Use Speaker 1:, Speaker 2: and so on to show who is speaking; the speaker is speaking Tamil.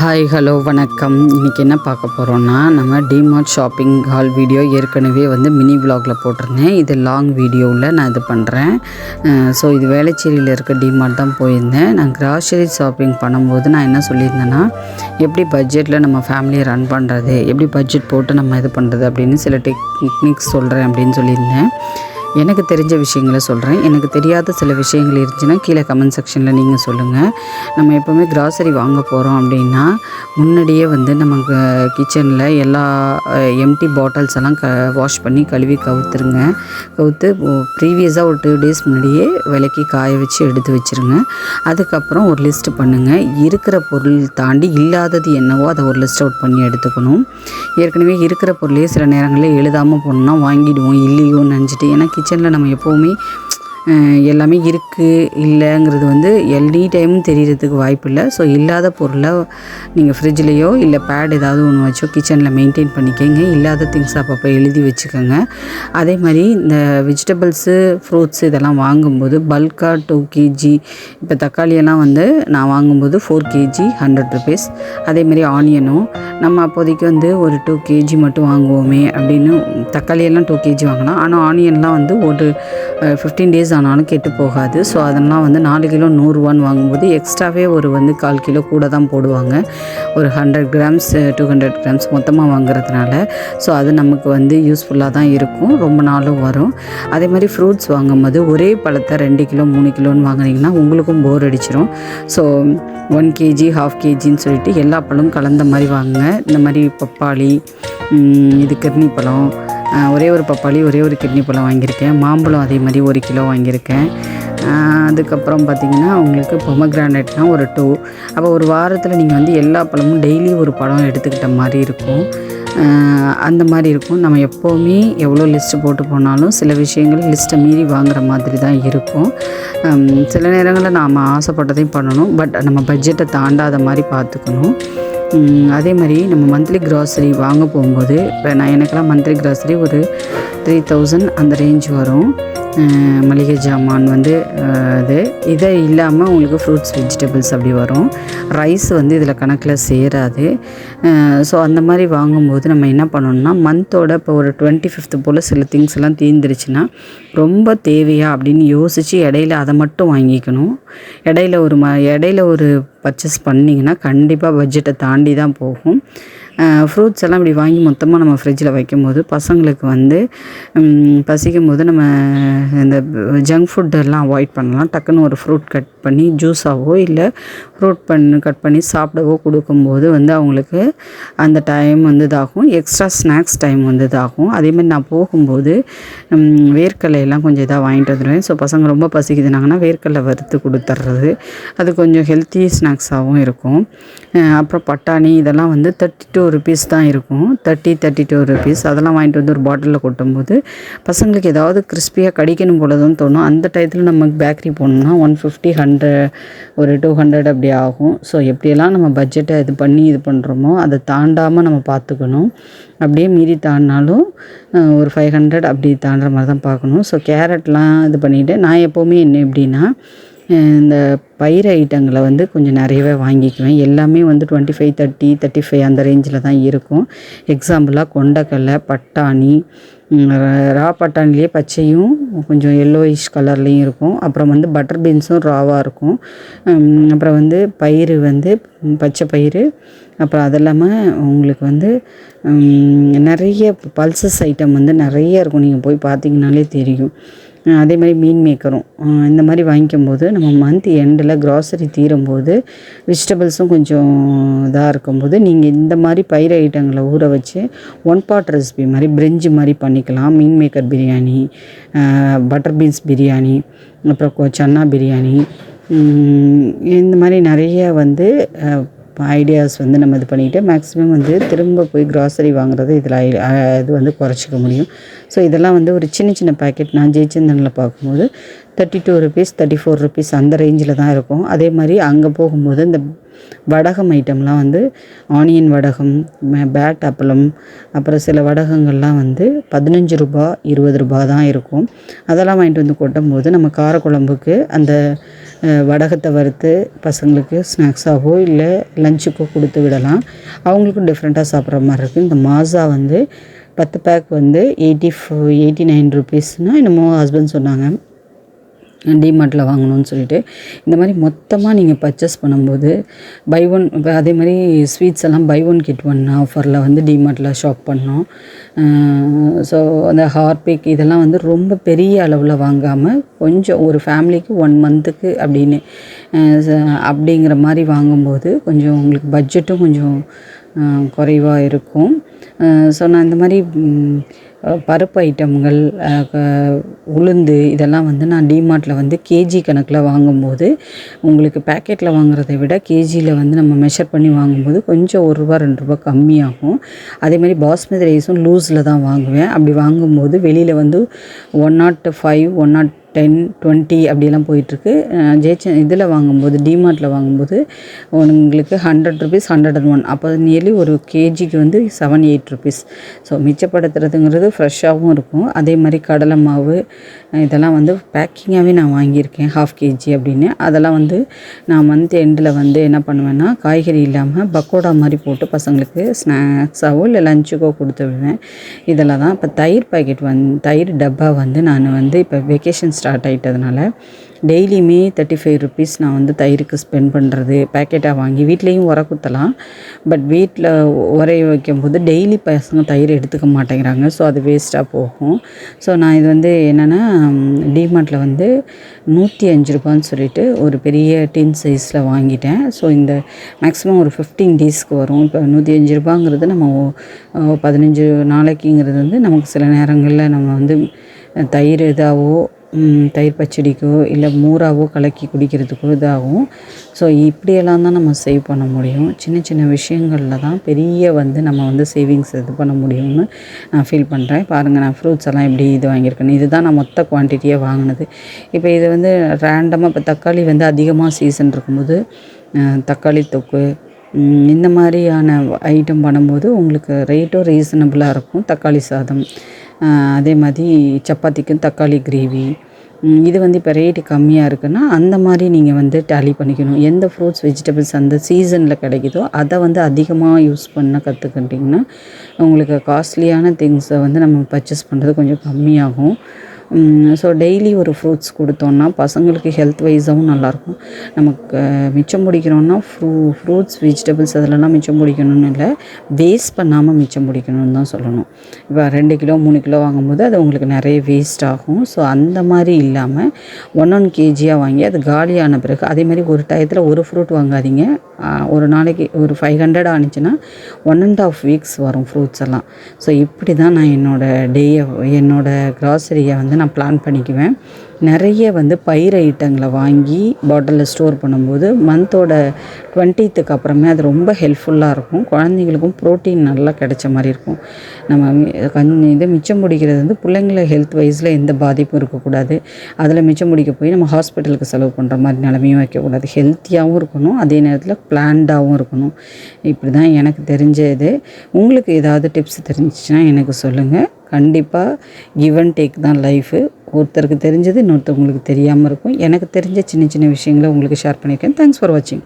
Speaker 1: ஹாய் ஹலோ வணக்கம். இன்றைக்கி என்ன பார்க்க போகிறோன்னா நம்ம டிமார்ட் ஷாப்பிங் ஹால் வீடியோ ஏற்கனவே வந்து மினி விலாகில் போட்டிருந்தேன். இது லாங் வீடியோவில் நான் இது பண்ணுறேன் ஸோ இது வேளச்சேரியில் இருக்க டிமார்ட் தான் போயிருந்தேன். நான் கிராசரி ஷாப்பிங் பண்ணும்போது நான் என்ன சொல்லியிருந்தேன்னா எப்படி பட்ஜெட்டில் நம்ம ஃபேமிலியை ரன் பண்ணுறது எப்படி பட்ஜெட் போட்டு நம்ம இது பண்ணுறது அப்படின்னு சில டெக்னிக்ஸ் சொல்கிறேன் அப்படின்னு சொல்லியிருந்தேன். எனக்கு தெரிஞ்ச விஷயங்களை சொல்கிறேன் எனக்கு தெரியாத சில விஷயங்கள் இருந்துச்சுன்னா கீழே கமெண்ட் செக்ஷனில் நீங்கள் சொல்லுங்கள் நம்ம எப்போவுமே கிராசரி வாங்க போகிறோம் அப்படின்னா முன்னாடியே வந்து நம்ம கிச்சனில் எல்லா எம்டி பாட்டில்ஸ் எல்லாம் க வாஷ் பண்ணி கழுவி கவுத்துருங்க. கவுத்து ப்ரீவியஸாக ஒரு டூ டேஸ் முன்னாடியே விலைக்கு காய வச்சு எடுத்து வச்சுருங்க. அதுக்கப்புறம் ஒரு லிஸ்ட்டு பண்ணுங்கள் இருக்கிற பொருள் தாண்டி இல்லாதது என்னவோ அதை ஒரு லிஸ்ட் அவுட் பண்ணி எடுத்துக்கணும். ஏற்கனவே இருக்கிற பொருளையே சில நேரங்களில் எழுதாமல் போனோம்னா வாங்கிடுவோம் இல்லையோன்னு நினச்சிட்டு. ஏன்னா கிச்சனில் நம்ம எப்போவுமே எல்லாமே இருக்குது இல்லைங்கிறது வந்து எனி டைமும் தெரியறதுக்கு வாய்ப்பு இல்லை ஸோ இல்லாத பொருளை நீங்கள் ஃப்ரிட்ஜ்லேயோ இல்லை பேட் ஏதாவது ஒன்று வச்சோ கிச்சனில் மெயின்டைன் பண்ணிக்கோங்க. இல்லாத திங்ஸ் அப்பப்போ எழுதி வச்சுக்கோங்க. அதே மாதிரி இந்த வெஜிடபிள்ஸு ஃப்ரூட்ஸ் இதெல்லாம் வாங்கும்போது பல்காக டூ கேஜி இப்போ தக்காளியெல்லாம் வந்து நான் வாங்கும்போது ஃபோர் கேஜி ஹண்ட்ரட் ருபீஸ் அதேமாரி ஆனியனும் நம்ம அப்போதைக்கு வந்து ஒரு டூ கேஜி மட்டும் வாங்குவோமே அப்படின்னு தக்காளியெல்லாம் டூ கேஜி வாங்கலாம். ஆனால் ஆனியன்லாம் வந்து ஒரு ஃபிஃப்டீன் டேஸ் ஆனாலும் கெட்டு போகாது. ஸோ அதெல்லாம் வந்து நாலு கிலோ நூறுரூவான்னு வாங்கும்போது எக்ஸ்ட்ராவே ஒரு வந்து கால் கிலோ கூட தான் போடுவாங்க. ஒரு hundred grams two hundred grams மொத்தமாக வாங்குறதுனால. ஸோ அது நமக்கு வந்து யூஸ்ஃபுல்லாக தான் இருக்கும். ரொம்ப நாளும் வரும். அதே மாதிரி ஃப்ரூட்ஸ் வாங்கும்போது ஒரே பழத்தை ரெண்டு கிலோ மூணு கிலோன்னு வாங்குனீங்கன்னா உங்களுக்கும் போர் அடிச்சிடும் ஸோ ஒன் கேஜி ஹாஃப் கேஜின்னு சொல்லிட்டு எல்லா பழமும் கலந்த மாதிரி வாங்குங்க. இந்த மாதிரி பப்பாளி இது கிர்னி பழம் ஒரே ஒரு பப்பாளி ஒரே ஒரு கிட்னி பழம் வாங்கியிருக்கேன். மாம்பழம் அதே மாதிரி ஒரு கிலோ வாங்கியிருக்கேன். அதுக்கப்புறம் பார்த்திங்கன்னா உங்களுக்கு பொமக்ரானட்னால் ஒரு டூ அப்போ ஒரு வாரத்தில் நீங்கள் வந்து எல்லா பழமும் டெய்லி ஒரு பழம் எடுத்துக்கிட்ட மாதிரி இருக்கும். அந்த மாதிரி இருக்கும். நம்ம எப்போவுமே எவ்வளோ லிஸ்ட்டு போட்டு போனாலும் சில விஷயங்கள் லிஸ்ட்டை மீறி வாங்குகிற மாதிரி தான் இருக்கும். சில நேரங்களில் நாம் ஆசைப்பட்டதையும் பண்ணணும். பட் நம்ம பட்ஜெட்டை தாண்டாத மாதிரி பார்த்துக்கணும் அதே மாதிரி நம்ம மந்த்லி கிராசரி வாங்க போகும்போது இப்போ நான் எனக்கெல்லாம் மந்த்லி கிராசரி ஒரு த்ரீ தௌசண்ட் அந்த ரேஞ்ச் வரும். மளிகை ஜாமான் வந்து இது இதை இல்லாமல் உங்களுக்கு ஃப்ரூட்ஸ் வெஜிடபிள்ஸ் அப்படி வரும். ரைஸ் வந்து இதில் கணக்கில் சேராது. ஸோ அந்த மாதிரி வாங்கும்போது நம்ம என்ன பண்ணணும்னா மந்தோட இப்போ ஒரு டுவெண்ட்டி ஃபிஃப்த்து போல் சில திங்ஸ் எல்லாம் தீர்ந்துருச்சுன்னா ரொம்ப தேவையா அப்படின்னு யோசித்து இடையில அதை மட்டும் வாங்கிக்கணும். இடையில ஒரு ம இடையில ஒரு பர்ச்சேஸ் பண்ணிங்கன்னா கண்டிப்பாக பட்ஜெட்டை தாண்டி தான் போகும். ஃப்ரூட்ஸ் எல்லாம் இப்படி வாங்கி மொத்தமாக நம்ம ஃப்ரிட்ஜில் வைக்கும்போது பசங்களுக்கு வந்து பசிக்கும் போது நம்ம இந்த ஜங்க் ஃபுட்டெல்லாம் அவாய்ட் பண்ணலாம். டக்குன்னு ஒரு ஃப்ரூட் கட் பண்ணி ஜூஸாவோ இல்லை ஃப்ரூட் பண்ணி கட் பண்ணி சாப்பிடவோ கொடுக்கும்போது வந்து அவங்களுக்கு அந்த டைம் வந்து இதாகும் எக்ஸ்ட்ரா ஸ்நாக்ஸ் டைம் வந்து இதாகும் அதேமாதிரி நான் போகும்போது வேர்க்கடலையெல்லாம் கொஞ்சம் இதாக வாங்கிட்டு வந்துடுவேன். ஸோ பசங்க ரொம்ப பசிக்குதுனாங்கன்னா வேர்க்கடலை வறுத்து கொடுத்துட்றது அது கொஞ்சம் ஹெல்த்தி ஸ்நாக்ஸாகவும் இருக்கும். அப்புறம் பட்டாணி இதெல்லாம் வந்து தேர்ட்டி டூ ருபீஸ் தான் இருக்கும். தேர்ட்டி தேர்ட்டி டூ ருபீஸ் அதெல்லாம் வாங்கிட்டு வந்து ஒரு பாட்டிலில் கொட்டும்போது பசங்களுக்கு ஏதாவது கிறிஸ்பியாக கடிக்கணும் போலதுன்னு தோணும். அந்த டயத்தில் நம்ம பேக்கரி போனோம்னா ஒன் ஃபிஃப்டி ஹண்ட்ரட் ஒரு டூ ஹண்ட்ரட் அப்படி ஆகும் ஸோ எப்படியெல்லாம் நம்ம பட்ஜெட்டை இது பண்ணி இது பண்ணுறோமோ அதை தாண்டாமல் நம்ம பார்த்துக்கணும். அப்படியே மீறி தாண்டினாலும் ஒரு ஃபைவ் ஹண்ட்ரட் அப்படி தாண்டுற மாதிரி தான் பார்க்கணும். ஸோ கேரட்லாம் இது பண்ணிவிட்டு நான் எப்போவுமே என்ன எப்படின்னா இந்த பயிர் ஐட்டங்களை வந்து கொஞ்சம் நிறையவே வாங்கிக்குவேன். எல்லாமே வந்து twenty five thirty thirty five அந்த ரேஞ்சில் தான் இருக்கும். எக்ஸாம்பிளாக கொண்டக்கடலை பட்டாணி ரா- ரா பட்டாணிலேயே பச்சையும் கொஞ்சம் எல்லோயிஷ் கலர்லேயும் இருக்கும். அப்புறம் வந்து பட்டர் பீன்ஸும் ராவாக இருக்கும். அப்புறம் வந்து பயிறு வந்து பச்சை பயிறு. அப்புறம் அது இல்லாமல் உங்களுக்கு வந்து நிறைய பல்சஸ் ஐட்டம் வந்து நிறைய இருக்கும். நீங்கள் போய் பார்த்தீங்கனாலே தெரியும். அதே மாதிரி மீன் மேக்கரும். இந்த மாதிரி வாங்கிக்கும் போது நம்ம மந்த் எண்டில் கிராசரி தீரும்போது வெஜிடபிள்ஸும் கொஞ்சம் இதாக இருக்கும்போது நீங்கள் இந்த மாதிரி பயிர் ஐட்டங்களை ஊற வச்சு ஒன் பாட் ரெசிபி மாதிரி பிரெஞ்சு மாதிரி பண்ணிக்கலாம். மீன் maker biryani butter beans biryani அப்புறம் சன்னா பிரியாணி இந்த மாதிரி நிறைய வந்து ஐடியாஸ் வந்து நம்ம இது பண்ணிவிட்டு மேக்ஸிமம் வந்து திரும்ப போய் க்ராசரி வாங்குறது இதில் இது வந்து குறைச்சிக்க முடியும். ஸோ இதெல்லாம் வந்து ஒரு சின்ன சின்ன பேக்கெட் நான் ஜெயச்சந்திரனில் பார்க்கும்போது thirty two rupees thirty four rupees அந்த ரேஞ்சில் தான் இருக்கும். அதே மாதிரி அங்கே போகும்போது இந்த வடகம் ஐட்டம்லாம் வந்து ஆனியன் வடகம் பேட் அப்பளம் அப்புறம் சில வடகங்கள்லாம் வந்து பதினஞ்சு ரூபா இருபது ரூபா தான் இருக்கும். அதெல்லாம் வாங்கிட்டு வந்து கொட்டும் போது நம்ம காரக்குழம்புக்கு அந்த வடகத்தை வறுத்து பசங்களுக்கு ஸ்நாக்ஸாகவோ இல்லை லஞ்சுக்கோ கொடுத்து விடலாம். அவங்களுக்கும் டிஃப்ரெண்ட்டாக சாப்பிட்ற மாதிரி இருக்குது இந்த மாசா வந்து பத்து பேக் வந்து எயிட்டி ஃபோ எயிட்டி நைன் ருபீஸ்னால் என்னமோ ஹஸ்பண்ட் சொன்னாங்க. டிமார்ட்டில் வாங்கணும்னு சொல்லிட்டு இந்த மாதிரி மொத்தமாக நீங்கள் பர்ச்சேஸ் பண்ணும்போது பை ஒன் இப்போ அதே மாதிரி ஸ்வீட்ஸ் எல்லாம் பை ஒன் கிட் ஒன் ஆஃபரில் வந்து டிமார்ட்டில் ஷாப் பண்ணோம். ஸோ அந்த ஹார்பிக் இதெல்லாம் வந்து ரொம்ப பெரிய அளவில் வாங்காமல் கொஞ்சம் ஒரு ஃபேமிலிக்கு ஒன் மந்த்துக்கு அப்படின்னு அப்படிங்கிற மாதிரி வாங்கும்போது கொஞ்சம் உங்களுக்கு பட்ஜெட்டும் கொஞ்சம் குறைவாக இருக்கும். ஸோ நான் இந்த மாதிரி பருப்பு ஐட்டம்கள் உளுந்து இதெல்லாம் வந்து நான் டிமார்ட்டில் வந்து கேஜி கணக்கில் வாங்கும்போது உங்களுக்கு பேக்கெட்டில் வாங்குறதை விட கேஜியில் வந்து நம்ம மெஷர் பண்ணி வாங்கும்போது கொஞ்சம் ஒரு ரூபா ரெண்டு ரூபா கம்மியாகும். அதே மாதிரி பாஸ்மதி ரைஸும் லூஸில் தான் வாங்குவேன். அப்படி வாங்கும்போது வெளியில் வந்து one naught five one naught ten twenty அப்படியெல்லாம் போயிட்டுருக்கு. ஜெயிச்ச இதில் வாங்கும்போது டிமார்ட்டில் வாங்கும்போது உங்களுக்கு hundred rupees hundred and one அப்போ நியர்லி ஒரு கேஜிக்கு வந்து செவன் எயிட் ருபீஸ் ஸோ மிச்சப்படுத்துறதுங்கிறது ஃப்ரெஷ்ஷாகவும் இருக்கும். அதே மாதிரி கடலை மாவு இதெல்லாம் வந்து பேக்கிங்காகவே நான் வாங்கியிருக்கேன் ஹாஃப் கேஜி அப்படின்னு. அதெல்லாம் வந்து நான் மந்த் எண்டில் வந்து என்ன பண்ணுவேன்னா காய்கறி இல்லாமல் பக்கோடா மாதிரி போட்டு பசங்களுக்கு ஸ்நாக்ஸாகவோ இல்லை லஞ்சுக்கோ கொடுத்து விடுவேன். இதெல்லாம் தான் இப்போ தயிர் பாக்கெட் வந் தயிர் டப்பா வந்து நான் வந்து இப்போ வெக்கேஷன் ஸ்டார்ட் ஸ்டார்ட் ஆகிட்டதுனால டெய்லியுமே தேர்ட்டி ஃபைவ் ருபீஸ் நான் வந்து தயிருக்கு ஸ்பெண்ட் பண்ணுறது பேக்கெட்டாக வாங்கி வீட்லேயும் உர குத்தலாம். பட் வீட்டில் உரைய வைக்கும்போது டெய்லி பசங்க தயிர் எடுத்துக்க மாட்டேங்கிறாங்க. ஸோ அது வேஸ்ட்டாக போகும். ஸோ நான் இது வந்து என்னென்னா டிமார்ட்டில் வந்து நூற்றி அஞ்சு ரூபான்னு சொல்லிட்டு ஒரு பெரிய டின் சைஸில் வாங்கிட்டேன். ஸோ இந்த மேக்ஸிமம் ஒரு ஃபிஃப்டீன் டேஸ்க்கு வரும். இப்போ நூற்றி அஞ்சு ரூபாங்கிறது நம்ம பதினஞ்சு நாளைக்குங்கிறது வந்து நமக்கு சில நேரங்களில் நம்ம வந்து தயிர் இதாகவோ தயிர் பச்சடிக்கோ இல்லை மோராவோ கலக்கி குடிக்கிறதுக்கோ இதாகும். ஸோ இப்படியெல்லாம் தான் நம்ம சேவ் பண்ண முடியும். சின்ன சின்ன விஷயங்களில் தான் பெரிய வந்து நம்ம வந்து சேவிங்ஸ் இது பண்ண முடியும்னு நான் ஃபீல் பண்ணுறேன் பாருங்கள் நான் ஃப்ரூட்ஸ் எல்லாம் எப்படி இது வாங்கியிருக்கேன் இதுதான் நான் மொத்த குவான்டிட்டியாக வாங்கினது. இப்போ இது வந்து ரேண்டமாக இப்போ தக்காளி வந்து அதிகமாக சீசன் இருக்கும்போது தக்காளி தொக்கு இந்த மாதிரியான ஐட்டம் பண்ணும்போது உங்களுக்கு ரேட்டும் ரீசனபிளாக இருக்கும். தக்காளி சாதம் அதே மாதிரி சப்பாத்திக்கும் தக்காளி கிரேவி இது வந்து இப்போ ரேட்டு கம்மியாக இருக்குன்னா அந்த மாதிரி நீங்கள் வந்து டேலி பண்ணிக்கணும். எந்த ஃப்ரூட்ஸ் வெஜிடபிள்ஸ் அந்த சீசனில் கிடைக்குதோ அதை வந்து அதிகமாக யூஸ் பண்ண கற்றுக்கிட்டிங்கன்னா உங்களுக்கு காஸ்ட்லியான திங்ஸை வந்து நம்ம பர்ச்சேஸ் பண்ணுறது கொஞ்சம் கம்மியாகும். ஸோ டெய்லி ஒரு ஃப்ரூட்ஸ் கொடுத்தோன்னா பசங்களுக்கு ஹெல்த் வைஸாகவும் நல்லாயிருக்கும். நமக்கு மிச்சம் பிடிக்கிறோன்னா ஃப்ரூ ஃப்ரூட்ஸ் வெஜிடபிள்ஸ் அதிலலாம் மிச்சம் பிடிக்கணும்னு இல்லை வேஸ்ட் பண்ணாமல் மிச்சம் பிடிக்கணும்னு தான் சொல்லணும். இப்போ ரெண்டு கிலோ மூணு கிலோ வாங்கும்போது அது உங்களுக்கு நிறைய வேஸ்ட் ஆகும். ஸோ அந்த மாதிரி இல்லாமல் ஒன் ஒன் கேஜியாக வாங்கி அது காலியான பிறகு அதே மாதிரி ஒரு டயத்தில் ஒரு ஃப்ரூட் வாங்காதீங்க. ஒரு நாளைக்கு ஒரு ஃபைவ் ஹண்ட்ரட் ஆனிச்சுன்னா ஒன் அண்ட் ஆஃப் வீக்ஸ் வரும் ஃப்ரூட்ஸ் எல்லாம். ஸோ இப்படி தான் நான் என்னோடய டேயை என்னோடய க்ராசரியை வந்து நான் பிளான் பண்ணிக்குவேன். நிறைய வந்து பயிர் ஐட்டங்களை வாங்கி பாட்டிலில் ஸ்டோர் பண்ணும்போது மந்தோட டுவெண்ட்டீத்துக்கு அப்புறமே அது ரொம்ப ஹெல்ப்ஃபுல்லாக இருக்கும். குழந்தைங்களுக்கும் ப்ரோட்டீன் நல்லா கிடைச்ச மாதிரி இருக்கும். நம்ம மி- கண் இது மிச்சம் பிடிக்கிறது வந்து பிள்ளைங்கள ஹெல்த் வைஸில் எந்த பாதிப்பும் இருக்கக்கூடாது. அதில் மிச்சம் பிடிக்க போய் நம்ம ஹாஸ்பிட்டலுக்கு செலவு பண்ணுற மாதிரி நிலமையும் வைக்கக்கூடாது. ஹெல்த்தியாகவும் இருக்கணும். அதே நேரத்தில் பிளான்டாகவும் இருக்கணும். இப்படி தான் எனக்கு தெரிஞ்ச இது உங்களுக்கு ஏதாவது டிப்ஸ் தெரிஞ்சிச்சுன்னா எனக்கு சொல்லுங்கள் கண்டிப்பாக கிவ் அண்ட் டேக் தான் லைஃபு ஒருத்தருக்கு தெரிஞ்சது இன்னொருத்தவங்களுக்கு தெரியாமல் இருக்கும். எனக்கு தெரிஞ்ச சின்ன சின்ன விஷயங்களை உங்களுக்கு ஷேர் பண்ணியிருக்கேன். தேங்க்ஸ் ஃபார் வாட்சிங்